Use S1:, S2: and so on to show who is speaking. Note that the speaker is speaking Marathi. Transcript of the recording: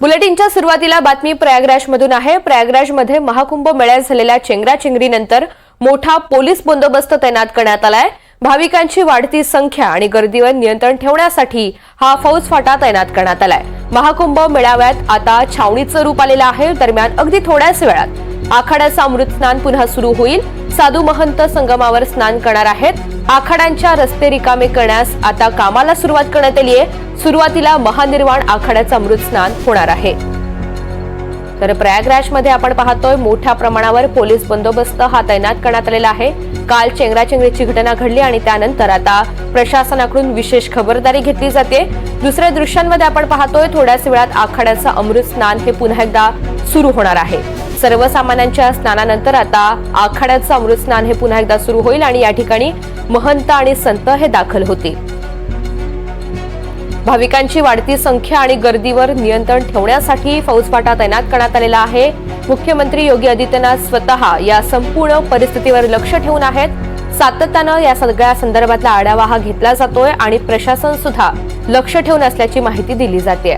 S1: बुलेटिनच्या सुरुवातीला बातमी प्रयागराजमधून आहे. प्रयागराजमध्ये महाकुंभ मेळ्यात झालेल्या चेंगराचेंगरीनंतर मोठा पोलीस बंदोबस्त तैनात करण्यात आलाय. भाविकांची वाढती संख्या आणि गर्दीवर नियंत्रण ठेवण्यासाठी हा फौज फाटा तैनात करण्यात आलाय. महाकुंभ मेळाव्यात आता छावणीचं रूप आलेलं आहे. दरम्यान अगदी थोड्याच वेळात आखाड्याचं अमृत स्नान पुन्हा सुरू होईल. साधू महंत संगमावर स्नान करणार आहेत. आखाड्यांच्या रस्ते रिकामे करण्यास आता कामाला सुरुवात करण्यात आली आहे. सुरुवातीला महानिर्वाण आखाड्याचं अमृत स्नान होणार आहे. तर प्रयागराजमध्ये आपण पाहतोय मोठ्या प्रमाणावर पोलीस बंदोबस्त हा तैनात करण्यात आलेला आहे. काल चेंगराचेंगरीची घटना घडली आणि त्यानंतर आता प्रशासनाकडून विशेष खबरदारी घेतली जाते. दुसऱ्या दृश्यांमध्ये आपण पाहतोय थोड्याच वेळात आखाड्याचं अमृत स्नान हे पुन्हा एकदा सुरू होणार आहे. सर्वसामान्यांच्या स्नानानंतर आता आखाड्याचं अमृत स्नान हे पुन्हा एकदा सुरू होईल आणि या ठिकाणी महंत आणि संत हे दाखल होतील. भाविकांची वाढती संख्या आणि गर्दीवर नियंत्रण ठेवण्यासाठी फौजफाटा तैनात करण्यात आलेला आहे. मुख्यमंत्री योगी आदित्यनाथ स्वतः या संपूर्ण परिस्थितीवर लक्ष ठेवून आहेत. सातत्यानं या सगळ्या संदर्भातला आढावा हा घेतला जातोय आणि प्रशासन सुद्धा लक्ष ठेवून असल्याची माहिती दिली जाते